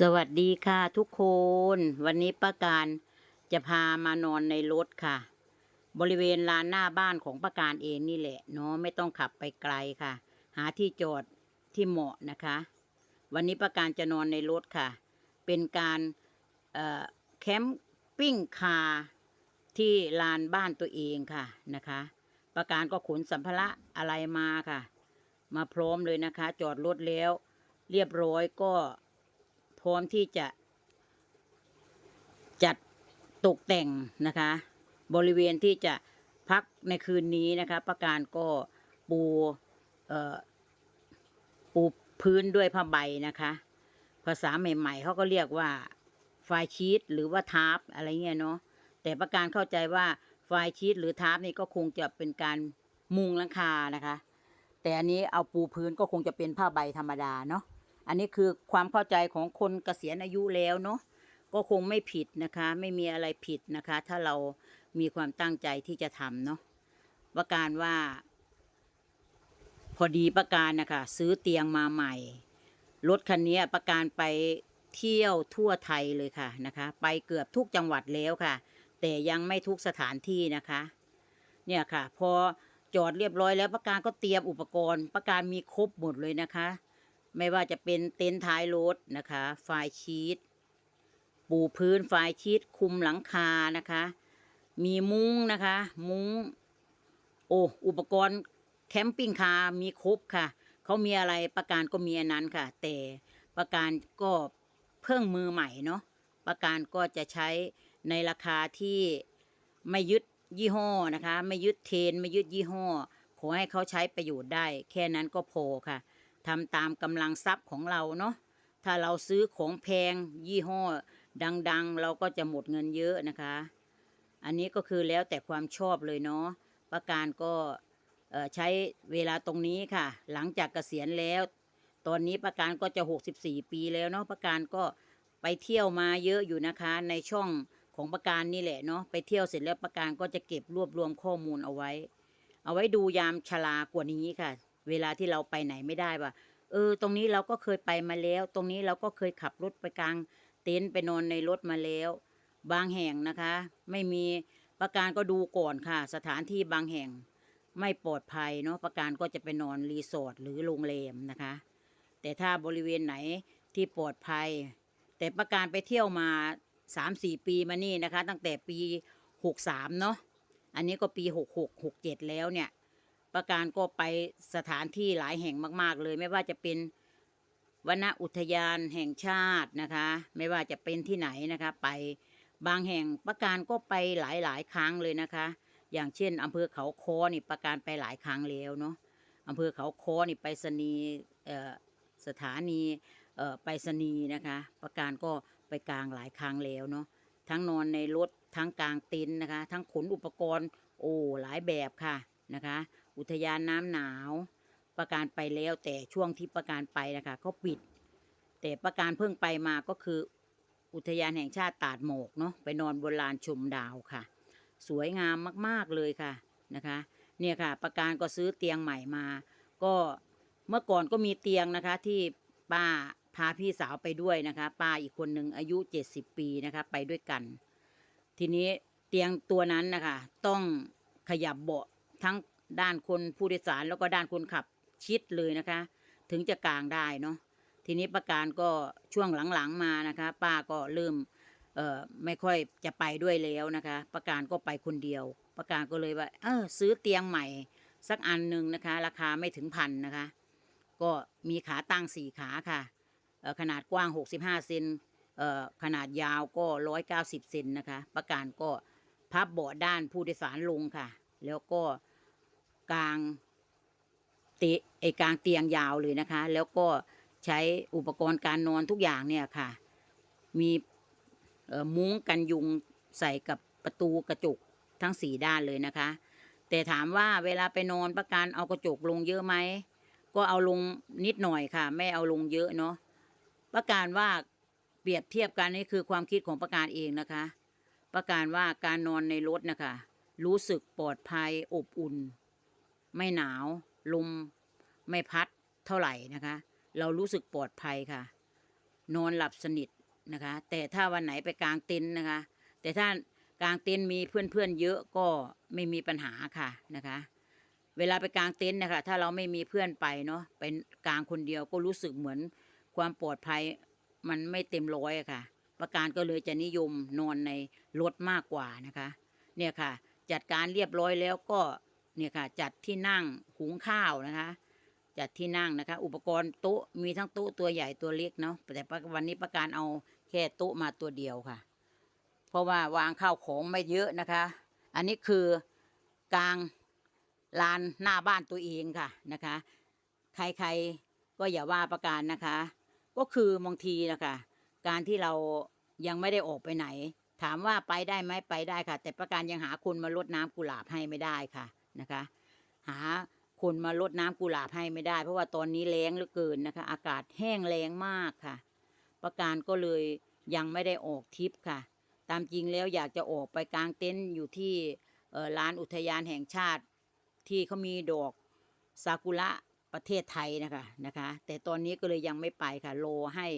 สวัสดีค่ะทุกคน วันนี้ป้าการจะพามานอนในรถค่ะ บริเวณลานหน้าบ้านของป้าการเองนี่แหละเนาะไม่ต้องขับไปไกลค่ะ หาที่จอดที่เหมาะนะคะ วันนี้ป้าการจะนอนในรถค่ะ เป็นการแคมปิ้งคาร์ที่ลานบ้านตัวเองค่ะนะคะป้าการก็ขนสัมภาระอะไรมาค่ะ มาพร้อมเลยนะคะ จอดรถแล้ว เรียบร้อยก็ พร้อมที่จะ จัดตกแต่งนะคะ บริเวณที่จะพักในคืนนี้นะคะ ประการก็ปูเอ่อปูพื้นด้วยผ้าใบนะคะ ภาษาใหม่ๆเขาก็เรียกว่าไฟชีตหรือว่าทาร์ปอะไรเงี้ยเนาะแต่ประการเข้าใจว่าไฟชีตหรือทาร์ปนี่ก็คงจะเป็นการมุงหลังคานะคะ แต่อันนี้เอาปูพื้นก็คงจะเป็นผ้าใบธรรมดาเนาะ อันนี้คือความเข้าใจของคนเกษียณอายุแล้วเนาะก็คงไม่ผิดนะคะ ไม่มีอะไรผิดนะคะ ถ้าเรามีความตั้งใจที่จะทำเนาะประการว่า พอดีประการนะคะ ซื้อเตียงมาใหม่รถคันนี้ประการไปเที่ยวทั่วไทยเลยค่ะนะคะ ไปเกือบทุกจังหวัดแล้วค่ะ แต่ยังไม่ทุกสถานที่นะคะ เนี่ยค่ะ พอจอดเรียบร้อยแล้วประการก็เตรียมอุปกรณ์ ประการมีครบหมดเลยนะคะ ไม่ว่าจะเป็นเต็นท์ท้ายรถนะคะไฟชีตปูพื้นไฟชีตคุมหลังคานะคะ มีมุ้งนะคะ มุ้ง โอ้อุปกรณ์แคมปิ้งคาร์มีครบค่ะเขามีอะไรประการก็มีอันนั้นค่ะ แต่ประการก็เพิ่งมือใหม่เนาะประการก็จะใช้ในราคาที่ไม่ยึดยี่ห้อนะคะ ไม่ยึดเทน ไม่ยึดยี่ห้อขอให้เขาใช้ประโยชน์ได้ แค่นั้นก็พอค่ะ ทำตามกำลังทรัพย์ของเราเนาะถ้าเราซื้อของแพงยี่ห้อ ดัง ๆ เราก็จะหมดเงินเยอะนะคะ อันนี้ก็คือแล้วแต่ความชอบเลยเนาะประการก็ใช้เวลาตรงนี้ค่ะ หลังจากเกษียณแล้ว ตอนนี้ประการก็จะ 64 ปีแล้วเนาะประการก็ไปเที่ยวมาเยอะอยู่นะคะ ในช่องของประการนี่แหละเนาะไปเที่ยวเสร็จแล้วประการก็จะเก็บรวบรวมข้อมูลเอาไว้ เอาไว้ดูยามชรากว่านี้ค่ะ เวลาที่เราไปไหนไม่ได้ว่า เออ ตรงนี้เราก็เคยไปมาแล้ว ตรงนี้เราก็เคยขับรถไปกลางเต็นท์ไปนอนในรถมาแล้ว บางแห่งนะคะ ไม่มีประการก็ดูก่อนค่ะ สถานที่บางแห่งไม่ปลอดภัยเนาะประการก็จะไปนอนรีสอร์ทหรือโรงแรมนะคะ แต่ถ้าบริเวณไหนที่ปลอดภัย แต่ประการไปเที่ยวมาสามสี่ปีมานี่นะคะ ตั้งแต่ปีหกสามเนาะอันนี้ก็ปีหกหกหกเจ็ดแล้วเนี่ย ประการก็ไปสถานที่หลายแห่งมาก ๆ เลยไม่ว่าจะเป็นวนอุทยานแห่งชาตินะคะ ไม่ว่าจะเป็นที่ไหนนะคะ ไปบางแห่งประการก็ไปหลายๆครั้งเลยนะคะ อย่างเช่นอำเภอเขาคอนี่ประการไปหลายครั้งแล้วเนาะอำเภอเขาคอนี่ไปสนียสถานีไปสนียนะคะ ประการก็ไปกลางหลายครั้งแล้วเนาะทั้งนอนในรถทั้งกลางเต็นท์นะคะ ทั้งขนอุปกรณ์โอ้หลายแบบค่ะนะคะ อุทยานน้ำหนาว ประการไปแล้วแต่ช่วงที่ประการไปนะคะเขาปิด แต่ประการเพิ่งไปมาก็คือ อุทยานแห่งชาติตาดหมอกเนาะไปนอนบนลานชมดาวค่ะ สวยงามมากๆเลยค่ะนะคะ เนี่ยค่ะ ประการก็ซื้อเตียงใหม่มา ก็เมื่อก่อนก็มีเตียงนะคะที่ป้าพาพี่สาวไปด้วยนะคะ ป้าอีกคนหนึ่งอายุเจ็ดสิบปีนะคะ ไปด้วยกัน ทีนี้เตียงตัวนั้นนะคะ ต้องขยับเบาะทั้ง ด้านคนผู้โดยสารแล้วก็ด้านคนขับชิดเลยนะคะ ถึงจะกลางได้เนาะทีนี้ประการก็ช่วงหลังๆมานะคะ ป้าก็เริ่มเอ่อไม่ค่อยจะไปด้วยแล้วนะคะ ประการก็ไปคนเดียว ประการก็เลยว่า เออซื้อเตียงใหม่ สักอันหนึ่งนะคะ ราคาไม่ถึงพันนะคะ ก็มีขาตั้งสี่ขาค่ะขนาดกว้าง 65เซนเอ่อขนาดยาวก็ 190เซนนะคะ ประการก็พับเบาะด้านผู้โดยสารลงค่ะ แล้วก็ กลางเตะไอกลางเตียงยาวเลยนะคะ แล้วก็ใช้อุปกรณ์การนอนทุกอย่างเนี่ยค่ะ มีมุ้งกันยุงใส่กับประตูกระจกทั้งสี่ด้านเลยนะคะ แต่ถามว่าเวลาไปนอนประการเอากระจกลงเยอะไหมก็เอาลงนิดหน่อยค่ะ ไม่เอาลงเยอะเนาะประการว่าเปรียบเทียบกันนี่คือความคิดของประการเองนะคะ ประการว่าการนอนในรถนะคะ รู้สึกปลอดภัยอบอุ่น ไม่หนาวลมไม่พัดเท่าไหร่นะคะ เรารู้สึกปลอดภัยค่ะ นอนหลับสนิทนะคะ แต่ถ้าวันไหนไปกลางเต็นท์นะคะ แต่ถ้ากลางเต็นท์มีเพื่อนๆเยอะก็ไม่มีปัญหาค่ะนะคะ เวลาไปกลางเต็นท์นะคะ ถ้าเราไม่มีเพื่อนไปเนาะเป็นกลางคนเดียวก็รู้สึกเหมือนความปลอดภัยมันไม่เต็มร้อยอะค่ะ ประการก็เลยจะนิยมนอนในรถมากกว่านะคะ เนี่ยค่ะ จัดการเรียบร้อยแล้วก็ เนี่ยค่ะ จัดที่นั่งหุงข้าวนะคะ จัดที่นั่งนะคะ อุปกรณ์โต๊ะมีทั้งโต๊ะตัวใหญ่ตัวเล็กเนาะแต่วันนี้ประการเอาแค่โต๊ะมาตัวเดียวค่ะ เพราะว่าวางข้าวของไม่เยอะนะคะ อันนี้คือกลางลานหน้าบ้านตัวเองค่ะนะคะ ใครๆก็อย่าว่าประการนะคะ ก็คือบางทีนะคะการที่เรายังไม่ได้ออกไปไหน ถามว่าไปได้ไหมไปได้ค่ะ แต่ประการยังหาคนมาลดน้ำกุหลาบให้ไม่ได้ค่ะ นะคะ หาคนมาลดน้ำกุหลาบให้ไม่ได้ เพราะว่าตอนนี้แล้งเหลือเกินนะคะ อากาศแห้งแล้งมากค่ะ ประการก็เลยยังไม่ได้ออกทริปค่ะ ตามจริงแล้วอยากจะออกไปกลางเต็นท์อยู่ที่ลานอุทยานแห่งชาติ ที่เขามีดอกซากุระประเทศไทยนะคะนะคะ แต่ตอนนี้ก็เลยยังไม่ไปค่ะโลให้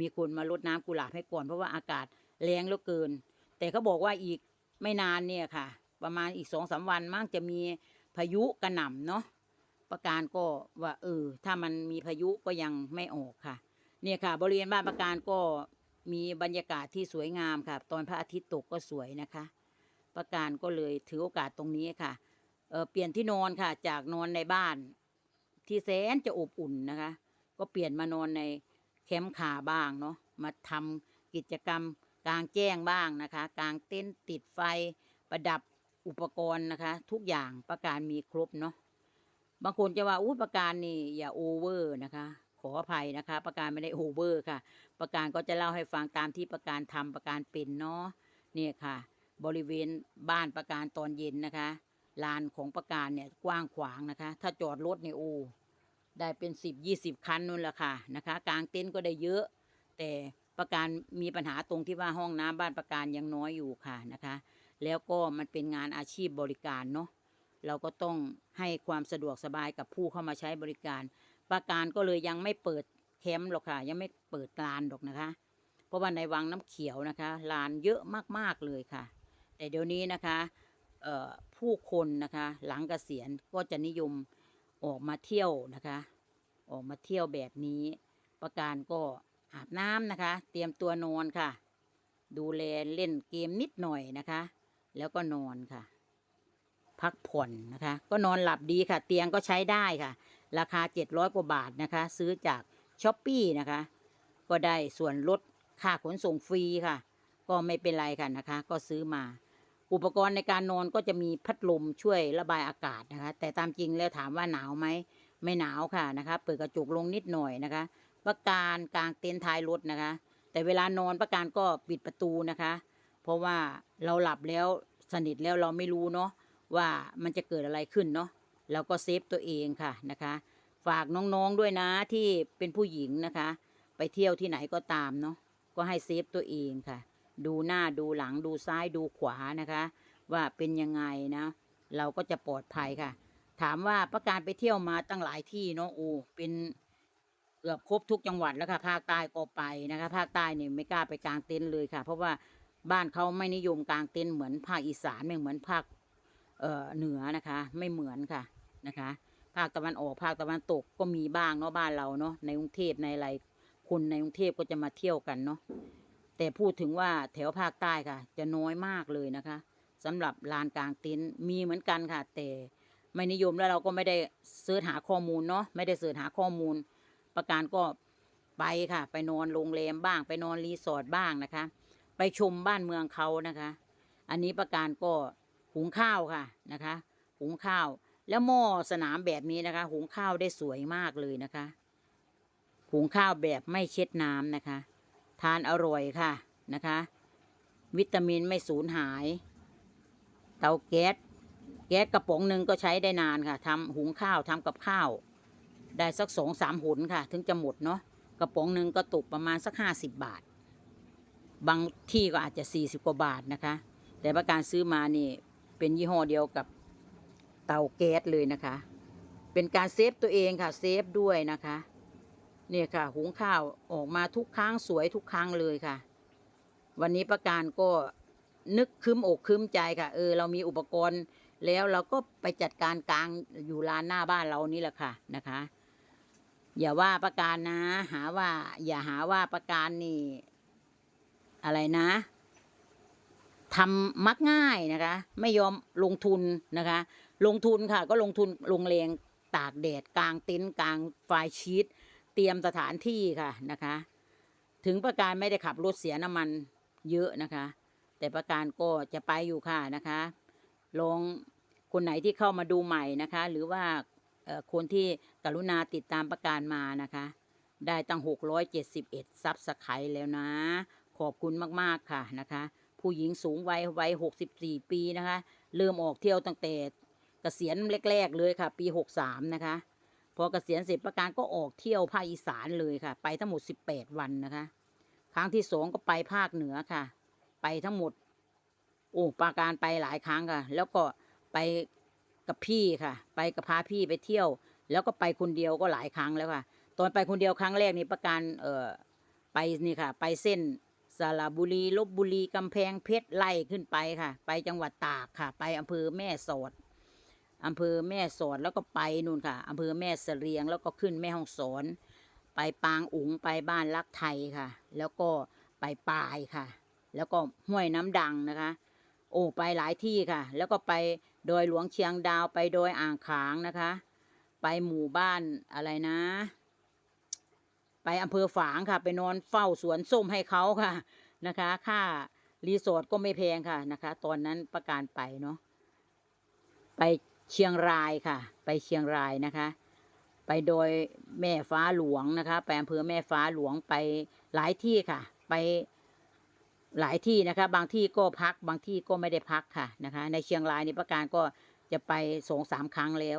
มีคนมารดน้ำกุหลาบให้ก่อนเพราะว่าอากาศแรงเหลือเกิน แต่เขาบอกว่าอีกไม่นานเนี่ยค่ะ ประมาณอีกสองสามวันมั่งจะมีพายุกระหน่ำเนาะประการก็ว่าเออถ้ามันมีพายุก็ยังไม่ออกค่ะ เนี่ยค่ะ บริเวณบ้านประการก็มีบรรยากาศที่สวยงามค่ะ ตอนพระอาทิตย์ตกก็สวยนะคะ ประการก็เลยถือโอกาสตรงนี้ค่ะเออเปลี่ยนที่นอนค่ะ จากนอนในบ้าน ที่แสนจะอบอุ่นนะคะ ก็เปลี่ยนมานอนในแคมป์คาบ้างเนาะมาทำกิจกรรมกลางแจ้งบ้างนะคะ กลางเต็นท์ติดไฟประดับ อุปกรณ์นะคะ ทุกอย่างประการมีครบเนาะบางคนจะว่าอู้ประการนี่อย่าโอเวอร์นะคะ ขออภัยนะคะ ประการไม่ได้โอเวอร์ค่ะ ประการก็จะเล่าให้ฟังตามที่ประการทำประการเป็นเนาะเนี่ยค่ะ บริเวณบ้านประการตอนเย็นนะคะลานของประการเนี่ยกว้างขวางนะคะ ถ้าจอดรถในยโอได้เป็นสิบยี่สิบคันนู่นแหละค่ะนะคะ กลางเต็นท์ก็ได้เยอะ แต่ประการมีปัญหาตรงที่ว่าห้องน้ำบ้านประการยังน้อยอยู่ค่ะนะคะ แล้วก็มันเป็นงานอาชีพบริการเนาะเราก็ต้องให้ความสะดวกสบายกับผู้เข้ามาใช้บริการ ประการก็เลยยังไม่เปิดแคมป์หรอกค่ะ ยังไม่เปิดลานหรอกนะคะ เพราะว่าในวังน้ำเขียวนะคะลานเยอะมากๆเลยค่ะ แต่เดี๋ยวนี้นะคะผู้คนนะคะ หลังเกษียณก็จะนิยมออกมาเที่ยวนะคะ ออกมาเที่ยวแบบนี้ ประการก็อาบน้ำนะคะ เตรียมตัวนอนค่ะ ดูแลเล่นเกมนิดหน่อยนะคะ แล้วก็นอนค่ะ พักผ่อนนะคะ ก็นอนหลับดีค่ะ เตียงก็ใช้ได้ค่ะ ราคา700กว่าบาทนะคะ ซื้อจากช้อปปีนะคะ ก็ได้ส่วนลดค่าขนส่งฟรีค่ะ ก็ไม่เป็นไรค่ะนะคะ ก็ซื้อมา อุปกรณ์ในการนอนก็จะมีพัดลมช่วยระบายอากาศนะคะ แต่ตามจริงแล้วถามว่าหนาวไหมไม่หนาวค่ะนะคะ เปิดกระจกลงนิดหน่อยนะคะประการกลางเต็นท์ท้ายรถนะคะ แต่เวลานอนประการก็ปิดประตูนะคะ เพราะว่าเราหลับแล้วสนิทแล้วเราไม่รู้เนาะว่ามันจะเกิดอะไรขึ้นเนาะเราก็เซฟตัวเองค่ะนะคะ ฝากน้องๆด้วยนะที่เป็นผู้หญิงนะคะ ไปเที่ยวที่ไหนก็ตามเนาะก็ให้เซฟตัวเองค่ะ ดูหน้าดูหลังดูซ้ายดูขวานะคะ ว่าเป็นยังไงนะ เราก็จะปลอดภัยค่ะ ถามว่าประการไปเที่ยวมาตั้งหลายที่เนาะโอ้เป็นเกือบครบทุกจังหวัดแล้วค่ะภาคใต้ก็ไปนะคะ ภาคใต้เนี่ยไม่กล้าไปกลางเต็นท์เลยค่ะ เพราะว่า บ้านเขาไม่นิยมกางเต็นท์เหมือนภาคอีสานไม่เหมือนภาคเหนือนะคะ ไม่เหมือนค่ะนะคะ ภาคตะวันออกภาคตะวันตกก็มีบ้างเนาะบ้านเราเนาะในกรุงเทพในอะไรคนในกรุงเทพก็จะมาเที่ยวกันเนาะแต่พูดถึงว่าแถวภาคใต้ค่ะ จะน้อยมากเลยนะคะสำหรับลานกลางเต็นท์มีเหมือนกันค่ะ แต่ไม่นิยมแล้วเราก็ไม่ได้เสิร์ชหาข้อมูลเนาะไม่ได้เสิร์ชหาข้อมูล ประการก็ไปค่ะ ไปนอนโรงแรมบ้าง ไปนอนรีสอร์ทบ้างนะคะ ไปชมบ้านเมืองเขานะคะ อันนี้ประการก็หุงข้าวค่ะนะคะ หุงข้าว แล้วหม้อสนามแบบนี้นะคะ หุงข้าวได้สวยมากเลยนะคะ หุงข้าวแบบไม่เช็ดน้ำนะคะ ทานอร่อยค่ะนะคะ วิตามินไม่สูญหาย เตาแก๊สแก๊สกระป๋องหนึ่งก็ใช้ได้นานค่ะทำหุงข้าวทำกับข้าว ได้สักสองสามหุนค่ะ ถึงจะหมดเนาะกระป๋องหนึ่งก็ตกประมาณสักห้าสิบบาท บางที่ก็อาจจะสี่สิบกว่าบาทนะคะ แต่ประการซื้อมานี่เป็นยี่ห้อเดียวกับเตาแก๊สเลยนะคะ เป็นการเซฟตัวเองค่ะเซฟด้วยนะคะเนี่ยค่ะหุงข้าวออกมาทุกครั้งสวยทุกครั้งเลยค่ะ วันนี้ประการก็นึกคืมอกคืมใจค่ะ เออ เรามีอุปกรณ์แล้วเราก็ไปจัดการกลางอยู่ลานหน้าบ้านเรานี่แหละค่ะนะคะ อย่าว่าประการนะ หาว่า อย่าหาว่าประการนี่ อะไรนะทำมักง่ายนะคะ ไม่ยอมลงทุนนะคะ ลงทุนค่ะ ก็ลงทุนลงแรงตากแดดกลางเต็นท์กลางไฟชีตเตรียมสถานที่ค่ะนะคะ ถึงประการไม่ได้ขับรถเสียน้ำมันเยอะนะคะ แต่ประการก็จะไปอยู่ค่ะนะคะลองคนไหนที่เข้ามาดูใหม่นะคะ หรือว่าคนที่กรุณาติดตามประการมานะคะ ได้ตั้ง 671 ซับสไครต์แล้วนะ ขอบคุณมากๆค่ะนะคะ ผู้หญิงสูงวัยวัย64ปีนะคะ เริ่มออกเที่ยวตั้งแต่เกษียณแรก ๆ เลยค่ะ ปี63นะคะ พอเกษียณเสร็จประการก็ออกเที่ยวภาคอีสานเลยค่ะ ไปทั้งหมด18วันนะคะ ครั้งที่สองก็ไปภาคเหนือค่ะ ไปทั้งหมด โอ้ประการไปหลายครั้งค่ะ แล้วก็ไปกับพี่ค่ะ ไปกับพาพี่ไปเที่ยว แล้วก็ไปคนเดียวก็หลายครั้งแล้วค่ะ ตอนไปคนเดียวครั้งแรกนี่ประการเอ่อไปนี่ค่ะ ไปเส้น สระบุรีลบบุรีกำแพงเพชรไล่ขึ้นไปค่ะ ไปจังหวัดตากค่ะ ไปอำเภอแม่สอดอำเภอแม่สอดแล้วก็ไปนู่นค่ะอำเภอแม่เสรียงแล้วก็ขึ้นแม่ห้องสอน ไปปางอุ๋งไปบ้านรักไทยค่ะ แล้วก็ไปปายค่ะ แล้วก็ห้วยน้ำดังนะคะ โอ้ไปหลายที่ค่ะ แล้วก็ไปโดยหลวงเชียงดาวไปโดยอ่างขางนะคะ ไปหมู่บ้านอะไรนะ ไปอำเภอฝางค่ะ ไปนอนเฝ้าสวนส้มให้เขาค่ะนะคะค่ารีสอร์ทก็ไม่แพงค่ะนะคะ ตอนนั้นประการไปเนาะไปเชียงรายค่ะ ไปเชียงรายนะคะ ไปโดยแม่ฟ้าหลวงนะคะ ไปอำเภอแม่ฟ้าหลวงไปหลายที่ค่ะ ไปหลายที่นะคะ บางที่ก็พักบางที่ก็ไม่ได้พักค่ะนะคะ ในเชียงรายนี่ประการก็จะไปสองสามครั้งแล้ว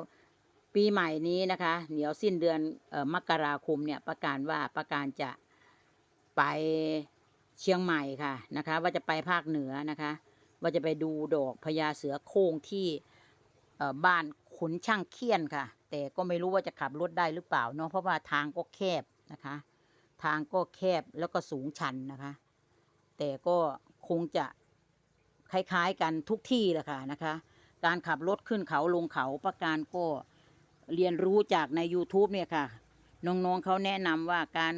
ปีใหม่นี้นะคะ เดี๋ยวสิ้นเดือนออมกราคมเนี่ยประการว่าประการจะไปเชียงใหม่ค่ะนะคะ ว่าจะไปภาคเหนือนะคะ ว่าจะไปดูดอกพญาเสือโคร่งที่บ้านขุนช่างเคียนค่ะ แต่ก็ไม่รู้ว่าจะขับรถได้หรือเปล่าเนาะเพราะว่าทางก็แคบนะคะ ทางก็แคบแล้วก็สูงชันนะคะ แต่ก็คงจะคล้ายๆกันทุกที่แหละค่ะนะคะ การขับรถขึ้นเขาลงเขาประการก็ เรียนรู้จากใน YouTube เนี่ยค่ะ น้องๆเขาแนะนำว่าการ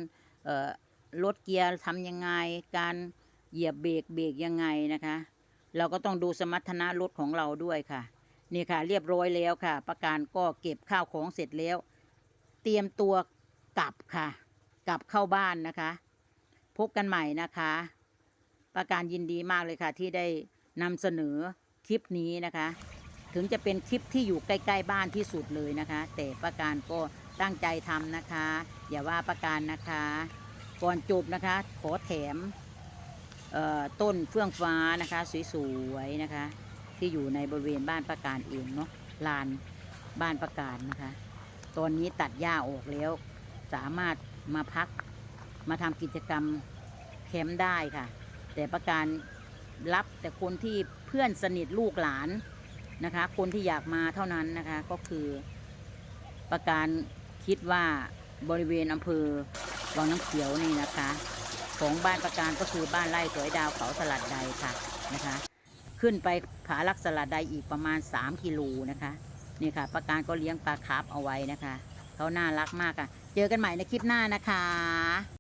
ลดเกียร์ทำยังไง การเหยียบเบรกเบรกยังไงนะคะ เราก็ต้องดูสมรรถนะรถของเราด้วยค่ะนี่ค่ะ เรียบร้อยแล้วค่ะ ประการก็เก็บข้าวของเสร็จแล้ว เตรียมตัวกลับค่ะ กลับเข้าบ้านนะคะ พบกันใหม่นะคะ ประการยินดีมากเลยค่ะที่ได้นำเสนอคลิปนี้นะคะ ถึงจะเป็นคลิปที่อยู่ใกล้ๆบ้านที่สุดเลยนะคะ แต่ประการก็ตั้งใจทำนะคะ อย่าว่าประการนะคะ ก่อนจบนะคะ ขอแถมต้นเฟื่องฟ้านะคะ สวยๆนะคะ ที่อยู่ในบริเวณบ้านประการเองเนาะลานบ้านประการนะคะ ตอนนี้ตัดหญ้าออกแล้ว สามารถมาพักมาทำกิจกรรมแคมป์ได้ค่ะ แต่ประการรับแต่คนที่เพื่อนสนิทลูกหลาน นะคะ คนที่อยากมาเท่านั้นนะคะก็คือประการคิดว่าบริเวณอำเภอวังน้ำเขียวนี่นะคะ ของบ้านประการก็คือบ้านไร่สวยดาวเขาสลัดใดค่ะนะคะ ขึ้นไปผาลักสลัดใดอีกประมาณ 3กิโลนะคะนี่ค่ะ ประการก็เลี้ยงปลาคาร์ฟเอาไว้นะคะเขาน่ารักมากค่ะ เจอกันใหม่ในคลิปหน้านะคะ